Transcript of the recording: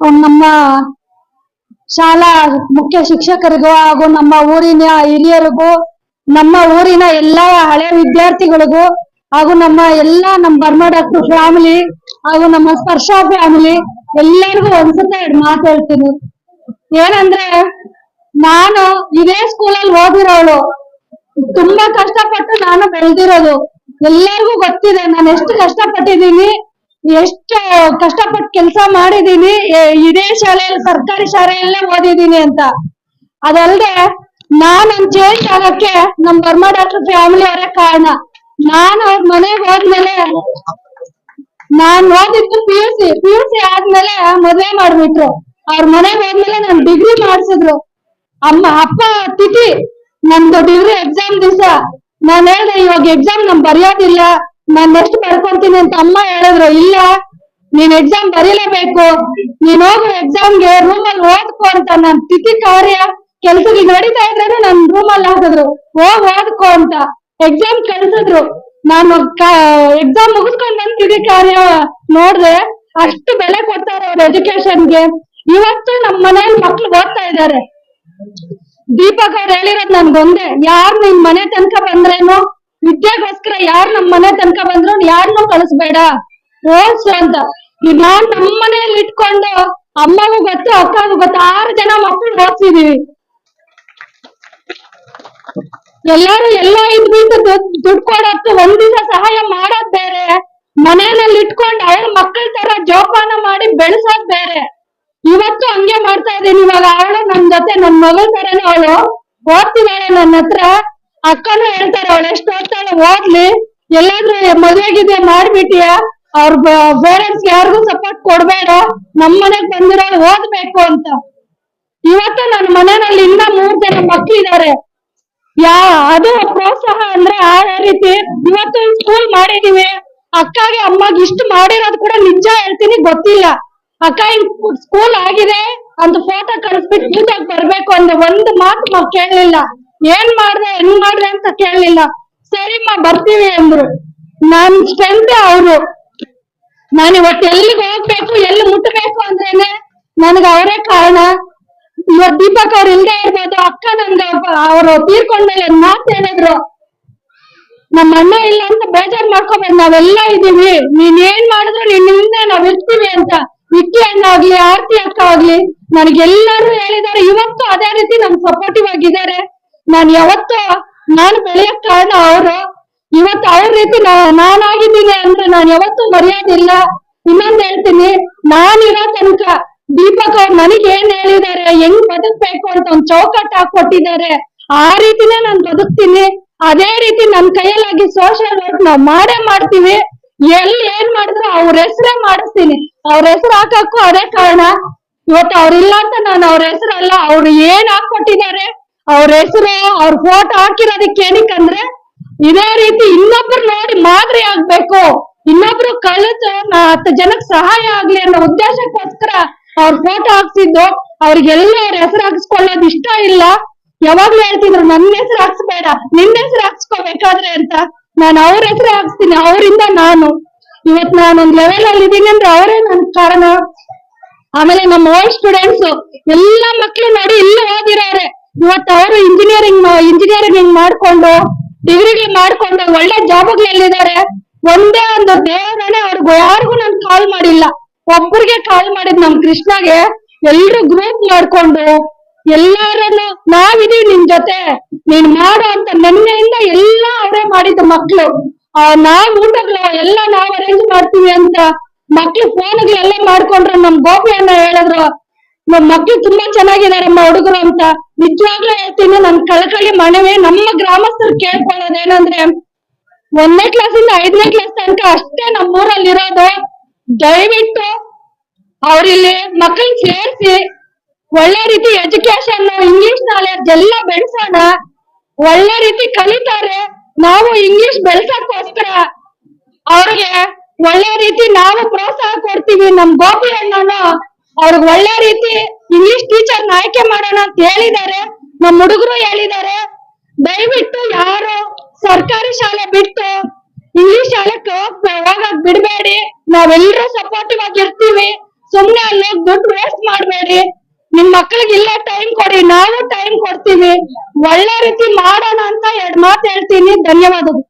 ನಮ್ಮ ಶಾಲಾ ಮುಖ್ಯ ಶಿಕ್ಷಕರಿಗೂ ಹಾಗೂ ನಮ್ಮ ಊರಿನ ಹಿರಿಯರಿಗೂ, ನಮ್ಮ ಊರಿನ ಎಲ್ಲಾ ಹಳೆ ವಿದ್ಯಾರ್ಥಿಗಳಿಗೂ ಹಾಗೂ ನಮ್ಮ ಎಲ್ಲಾ ನಮ್ಮ ಬರ್ಮ ಡಾಕ್ಟರ್ ಫ್ಯಾಮಿಲಿ ಹಾಗೂ ನಮ್ಮ ಸ್ಪರ್ಶ ಫ್ಯಾಮಿಲಿ ಎಲ್ಲರಿಗೂ ಒಂದ್ಸತ ಎರಡು ಮಾತು ಹೇಳ್ತೀನಿ. ಏನಂದ್ರೆ, ನಾನು ಇದೇ ಸ್ಕೂಲಲ್ಲಿ ಓದಿರೋಳು. ತುಂಬಾ ಕಷ್ಟಪಟ್ಟು ನಾನು ಬೆಳೆದಿರೋದು. ಎಲ್ಲರಿಗೂ ಗೊತ್ತಿದೆ, ನಾನು ಎಷ್ಟು ಕಷ್ಟಪಟ್ಟಿದ್ದೀನಿ. ಎಷ್ಟು ಕಷ್ಟಪಟ್ಟು ಕೆಲಸ ಮಾಡಿದೀನಿ ಇದೇ ಶಾಲೆಯಲ್ಲಿ, ಸರ್ಕಾರಿ ಶಾಲೆಯಲ್ಲೇ ಓದಿದೀನಿ ಅಂತ. ಅದಲ್ದೆ, ನಾನು ಚೇಂಜ್ ಆಗಕ್ಕೆ ನಮ್ ಬರ್ಮಾ ಡಾಕ್ಟರ್ ಫ್ಯಾಮಿಲಿ ಅವರೇ ಕಾರಣ. ನಾನು ಅವ್ರ ಮನೆಗೆ ಹೋದ್ಮೇಲೆ, ನಾನ್ ಓದಿದ್ದು P U C P U C ಆದ್ಮೇಲೆ ಮದ್ವೆ ಮಾಡ್ಬಿಟ್ರು. ಅವ್ರ ಮನೆಗೆ ಹೋದ್ಮೇಲೆ ನನ್ ಡಿಗ್ರಿ ಮಾಡ್ಸಿದ್ರು. ಅಮ್ಮ, ಅಪ್ಪ ತಿಥಿ ನಮ್ದು ಡಿಗ್ರಿ ಎಕ್ಸಾಮ್ ದಿವಸ. ನಾನು ಹೇಳ್ದೆ, ಇವಾಗ ಎಕ್ಸಾಮ್ ನಮ್ ಬರೆಯೋದಿಲ್ಲ. ನಾನ್ ನೆಕ್ಸ್ಟ್ ಬರ್ಕೊಂತೀನಿ ಅಂತ ಅಮ್ಮ ಹೇಳಿದ್ರು. ಇಲ್ಲ, ನೀನ್ ಎಕ್ಸಾಮ್ ಬರೀಲೇಬೇಕು. ನೀನ್ ಹೋಗು ಎಕ್ಸಾಮ್ಗೆ ರೂಮಲ್ಲಿ ಓದ್ಕೋ ಅಂತ ನನ್ ತಿಥಿ ಕಾರ್ಯ ಕೆಲ್ಸಕ್ಕೆ ನಡೀತಾ ಇದ್ರೆ ನನ್ ರೂಮಲ್ಲಿ ಹಾಕಿದ್ರು. ಹೋಗ್ ಓದ್ಕೋ ಅಂತ ಎಕ್ಸಾಮ್ ಕಳ್ಸಿದ್ರು. ನಾನು ಎಕ್ಸಾಮ್ ಮುಗಿಸ್ಕೊಂಡ್ ನನ್ ತಿಥಿ ಕಾರ್ಯ ನೋಡ್ದೆ, ಅಷ್ಟು ಬೆಲೆ ಕೊಡ್ತಾರೆ ಅವ್ರ ಎಜುಕೇಶನ್ಗೆ ಇವತ್ತು ನಮ್ ಮನೇಲಿ ಮಕ್ಳು ಓದ್ತಾ ಇದ್ದಾರೆ. ದೀಪಕ್ ಅವ್ರು ಹೇಳಿರೋದ್ ನನ್ಗೊಂದೇ. ಯಾರ್ ನಿನ್ ಮನೆ ತನಕ ಬಂದ್ರೇನು? ವಿದ್ಯೆಗೋಸ್ಕರ ಯಾರ್ ನಮ್ ಮನೆ ತನಕ ಬಂದ್ರು ಯಾರನ್ನೂ ಕಳಿಸ್ಬೇಡ. ಓದ್ಸು ಅಂತ. ನಾನ್ ನಮ್ ಮನೆಯಲ್ಲಿ ಇಟ್ಕೊಂಡು ಅಮ್ಮಗೂ ಗೊತ್ತು, ಅಕ್ಕಗೂ ಗೊತ್ತು, ಆರು ಜನ ಮಕ್ಕಳು ಓದ್ಸಿದೀವಿ. ಎಲ್ಲಾರು ಎಲ್ಲ ಇದ್ಬಿಟ್ಟು ದುಡ್ಡು ಕೊಡತ್ತು ಒಂದ್ ಸಹಾಯ ಮಾಡೋದ್ ಬೇರೆ. ಮನೆಯಲ್ಲಿ ಇಟ್ಕೊಂಡು ಅವ್ರ ಮಕ್ಕಳ ತರ ಜೋಪಾನ ಮಾಡಿ ಬೆಳೆಸೋದ್ ಬೇರೆ. ಇವತ್ತು ಹಂಗೆ ಮಾಡ್ತಾ ಇದ್ದೀನಿ ಇವಾಗ. ಅವಳು ನನ್ ಜೊತೆ ನನ್ ಮಗಳ ತರನೇ ಅವಳು. ಓದ್ತಿದ್ದಾಳೆ ನನ್ನ ಹತ್ರ. ಅಕ್ಕನೂ ಹೇಳ್ತಾರೆ, ಅವಳು ಎಷ್ಟು ಓದ್ತಾಳೆ ಓದ್ಲಿ. ಎಲ್ಲಾದ್ರೂ ಮದ್ವೆಗಿದ್ಯಾ ಮಾಡ್ಬಿಟ್ಟಿಯ ಅವ್ರ ಪೇರೆಂಟ್ಸ್ ಯಾರಿಗೂ ಸಪೋರ್ಟ್ ಕೊಡ್ಬೇಡ. ನಮ್ಮ ಮನೆಗ್ ಬಂದಿರೋಳು ಓದ್ಬೇಕು ಅಂತ. ಇವತ್ತು ನನ್ನ ಮನೆಯಲ್ಲಿ ಇನ್ನ ಮೂರ್ ಜನ ಮಕ್ಳಿದಾರೆ. ಯಾ, ಅದು ಪ್ರೋತ್ಸಾಹ ಅಂದ್ರೆ ಆ ರೀತಿ. ಇವತ್ತು ಸ್ಕೂಲ್ ಮಾಡಿದೀವಿ. ಅಕ್ಕಗೆ, ಅಮ್ಮಗೆ ಇಷ್ಟು ಮಾಡಿರೋದು ಕೂಡ ನಿಜ ಹೇಳ್ತೀನಿ, ಗೊತ್ತಿಲ್ಲ. ಅಕ್ಕ ಸ್ಕೂಲ್ ಆಗಿದೆ ಅಂತ ಫೋಟೋ ಕಳಿಸ್ಬಿಟ್ಟು ಪೂಜೆಗೆ ಬರ್ಬೇಕು ಅಂದ್ರೆ ಒಂದು ಮಾತು ಕೇಳಲಿಲ್ಲ. ಏನ್ ಮಾಡ್ದೆ, ಹೆಂಗ್ ಮಾಡ್ದೆ ಅಂತ ಕೇಳಲಿಲ್ಲ ಸರಿಮ್ಮ, ಬರ್ತೀವಿ ಅಂದ್ರು. ನನ್ ಸ್ಟ್ರೆಂತ್ ಅವ್ರು. ನಾನು ಇವತ್ತು ಎಲ್ಲಿಗೆ ಹೋಗ್ಬೇಕು, ಎಲ್ಲಿ ಮುಟ್ಟಬೇಕು ಅಂದ್ರೇನೆ ನನಗೆ ಅವರೇ ಕಾರಣ. ಇವತ್ ದೀಪಕ್ ಅವ್ರು ಇಲ್ದೇ ಇರ್ಬೋದು, ಅಕ್ಕ ನನ್ಗ ಅವರು ತೀರ್ಕೊಂಡ್ಮೇಲೆ ಮೇಲೆ ಮಾತು ಹೇಳಿದ್ರು. ನಮ್ಮ ಅಣ್ಣ ಇಲ್ಲ ಅಂತ ಬೇಜಾರ್ ಮಾಡ್ಕೋಬೇಕು ನಾವೆಲ್ಲ ಇದೀವಿ. ನೀನ್ ಏನ್ ಮಾಡಿದ್ರು ನಿನ್ನಿಂದ ನಾವ್ ಇರ್ತೀವಿ ಅಂತ. ವಿಕ್ಕಿ ಅಣ್ಣ ಆಗ್ಲಿ, ಆರ್ತಿ ಅಕ್ಕ ಆಗ್ಲಿ, ನನಗೆಲ್ಲರೂ ಹೇಳಿದ್ದಾರೆ. ಇವತ್ತು ಅದೇ ರೀತಿ ನಮ್ ಸಪೋರ್ಟಿವ್ ಆಗಿದ್ದಾರೆ ನಾನ್ ಯಾವತ್ತ ನಾನು ಬೆಳೆಯಕ್ ಕಾರಣ ಅವರು. ಇವತ್ತು ಅವ್ರ ರೀತಿ ನಾನಾಗಿದ್ದೀನಿ ಅಂದ್ರೆ ನಾನ್ ಯಾವತ್ತೂ ಮರೆಯೋದಿಲ್ಲ. ಇನ್ನೊಂದ್ ಹೇಳ್ತೀನಿ, ನಾನಿರೋ ತನಕ ದೀಪಕ್ ಅವ್ರು ನನಗೆ ಏನ್ ಹೇಳಿದ್ದಾರೆ, ಹೆಂಗ್ ಬದುಕ್ಬೇಕು ಅಂತ ಒಂದ್ ಚೌಕಟ್ ಹಾಕೊಟ್ಟಿದ್ದಾರೆ ಆ ರೀತಿನೇ ನಾನ್ ಬದುಕ್ತೀನಿ. ಅದೇ ರೀತಿ ನನ್ ಕೈಯಲ್ಲಾಗಿ ಸೋಷಿಯಲ್ ವರ್ಕ್ ನಾವ್ ಮಾಡೇ ಮಾಡ್ತೀವಿ. ಎಲ್ಲಿ ಏನ್ ಮಾಡಿದ್ರು ಅವ್ರ ಹೆಸರೇ ಮಾಡಿಸ್ತೀನಿ. ಅವ್ರ ಹೆಸರು ಹಾಕಕ್ಕೂ ಅದೇ ಕಾರಣ. ಇವತ್ತು ಅವ್ರಿಲ್ಲ ಅಂತ ನಾನು ಅವ್ರ ಹೆಸರಲ್ಲ, ಅವ್ರು ಏನ್ ಹಾಕೊಟ್ಟಿದ್ದಾರೆ ಅವ್ರ ಹೆಸರು, ಅವ್ರ ಫೋಟೋ ಹಾಕಿರೋದಕ್ಕೆ ಏನಕ್ಕಂದ್ರೆ ಇದೇ ರೀತಿ ಇನ್ನೊಬ್ರು ನೋಡಿ ಮಾದರಿ ಆಗ್ಬೇಕು. ಇನ್ನೊಬ್ರು ಕಳಿತು ನಾ ಹತ್ತು ಜನಕ್ಕೆ ಸಹಾಯ ಆಗ್ಲಿ ಅನ್ನೋ ಉದ್ದೇಶಕ್ಕೋಸ್ಕರ ಅವ್ರ ಫೋಟೋ ಹಾಕ್ಸಿದ್ದು. ಅವ್ರಿಗೆಲ್ಲ ಅವ್ರ ಹೆಸರು ಹಾಕ್ಸ್ಕೊಳ್ಳೋದು ಇಷ್ಟ ಇಲ್ಲ. ಯಾವಾಗ್ಲೂ ಹೇಳ್ತಿದ್ರು ನನ್ನ ಹೆಸರು ಹಾಕ್ಸ್ಬೇಡ ನಿನ್ನ ಹೆಸರು ಹಾಕ್ಸ್ಕೋಬೇಕಾದ್ರೆ ಅಂತ. ನಾನು ಅವ್ರ ಹೆಸರು ಹಾಕ್ಸ್ತೀನಿ, ಅವರಿಂದ ನಾನು. ಇವತ್ ನಾನು ಒಂದ್ ಲೆವೆಲ್ ಅಲ್ಲಿ ಇದೀನಿ ಅಂದ್ರೆ ಅವರೇ ನನ್ ಕಾರಣ. ಆಮೇಲೆ ನಮ್ಮ ಓಲ್ಡ್ ಸ್ಟೂಡೆಂಟ್ಸ್ ಎಲ್ಲಾ ಮಕ್ಳು ನೋಡಿ ಇಲ್ಲೇ ಓದಿರೋರೆ. ಇವತ್ತು ಅವರು ಇಂಜಿನಿಯರಿಂಗ್ ಇಂಜಿನಿಯರಿಂಗ್ ಮಾಡ್ಕೊಂಡು ಡಿಗ್ರಿಗಳು ಮಾಡ್ಕೊಂಡು ಒಳ್ಳೆ ಜಾಬ್ಗಳಲ್ಲಿದ್ದಾರೆ ಒಂದೇ ಒಂದು ದೇವರನೇ ಅವ್ರಿಗೂ ಯಾರಿಗೂ ನಾನು ಕಾಲ್ ಮಾಡಿಲ್ಲ. ಒಬ್ಬರಿಗೆ ಕಾಲ್ ಮಾಡಿದ್ ನಮ್ ಕೃಷ್ಣಗೆ ಎಲ್ರು ಗ್ರೂಪ್ ಮಾಡ್ಕೊಂಡು ಎಲ್ಲಾರನ್ನು ನಾವಿದೀವಿ ನಿನ್ ಜೊತೆ. ನೀನ್ ಮಾಡೋ ಅಂತ ನೆನ್ನೆಯಿಂದ ಎಲ್ಲಾ ಅವರೇ ಮಾಡಿದ್ದು ಮಕ್ಳು. ಆ, ನಾವ್ ಊಟಗಳು, ಎಲ್ಲ ನಾವ್ ಅರೇಂಜ್ ಮಾಡ್ತೀವಿ ಅಂತ ಮಕ್ಳು ಫೋನ್ಗಳೆಲ್ಲ ಮಾಡ್ಕೊಂಡ್ರು ನಮ್ ಗೋಪಿ ಅನ್ನ ಹೇಳಿದ್ರು. ನಮ್ ಮಕ್ಳು ತುಂಬಾ ಚೆನ್ನಾಗಿದಾರಮ್ಮ ಹುಡುಗರು ಅಂತ. ನಿಜವಾಗ್ಲೂ ಹೇಳ್ತೀನಿ, ನನ್ ಕಳಕಳಿ ಮನವಿ ನಮ್ಮ ಗ್ರಾಮಸ್ಥರು ಕೇಳ್ಕೊಳ್ಳೋದೇನಂದ್ರೆ ಒಂದನೇ ಕ್ಲಾಸಿಂದ ಐದನೇ ಕ್ಲಾಸ್ ತನಕ ಅಷ್ಟೇ ನಮ್ಮೂರಲ್ಲಿ ಇರೋದು ದಯವಿಟ್ಟು ಅವ್ರಿಲ್ಲಿ ಮಕ್ಕಳನ್ನ ಸೇರಿಸಿ, ಒಳ್ಳೆ ರೀತಿ ಎಜುಕೇಶನ್ ಇಂಗ್ಲಿಷ್ ನಾಲೆಜ್ ಎಲ್ಲ ಬೆಳೆಸೋಣ. ಒಳ್ಳೆ ರೀತಿ ಕಲಿತಾರೆ. ನಾವು ಇಂಗ್ಲಿಷ್ ಬೆಳ್ಸಕ್ಕೋಸ್ಕರ ಅವ್ರಿಗೆ ಒಳ್ಳೆ ರೀತಿ ನಾವು ಪ್ರೋತ್ಸಾಹ ಕೊಡ್ತೀವಿ. ನಮ್ ಗೋಪಿ ಅಣ್ಣನು ಅವ್ರಿಗೆ ಒಳ್ಳೆ ರೀತಿ ಇಂಗ್ಲಿಷ್ ಟೀಚರ್ ಆಯ್ಕೆ ಮಾಡೋಣ ಅಂತ ಹೇಳಿದ್ದಾರೆ. ನಮ್ಮ ಹುಡುಗರು ಹೇಳಿದ್ದಾರೆ. ದಯವಿಟ್ಟು ಯಾರು ಸರ್ಕಾರಿ ಶಾಲೆ ಬಿಟ್ಟು ಇಂಗ್ಲಿಷ್ ಶಾಲೆಗೆ ಹೋಗ್- ಹೋಗಕ್ ಬಿಡ್ಬೇಡಿ. ನಾವೆಲ್ಲರೂ ಸಪೋರ್ಟಿವ್ ಆಗಿರ್ತೀವಿ. ಸುಮ್ನೆ ಅಲ್ಲಿ ದುಡ್ಡು ವೇಸ್ಟ್ ಮಾಡ್ಬೇಡಿ. ನಿಮ್ ಮಕ್ಳಿಗೆ ಇಲ್ಲ ಟೈಮ್ ಕೊಡಿ. ನಾವು ಟೈಮ್ ಕೊಡ್ತೀವಿ. ಒಳ್ಳೆ ರೀತಿ ಮಾಡೋಣ ಅಂತ ಎರಡ್ ಮಾತು ಹೇಳ್ತೀನಿ. ಧನ್ಯವಾದಗಳು.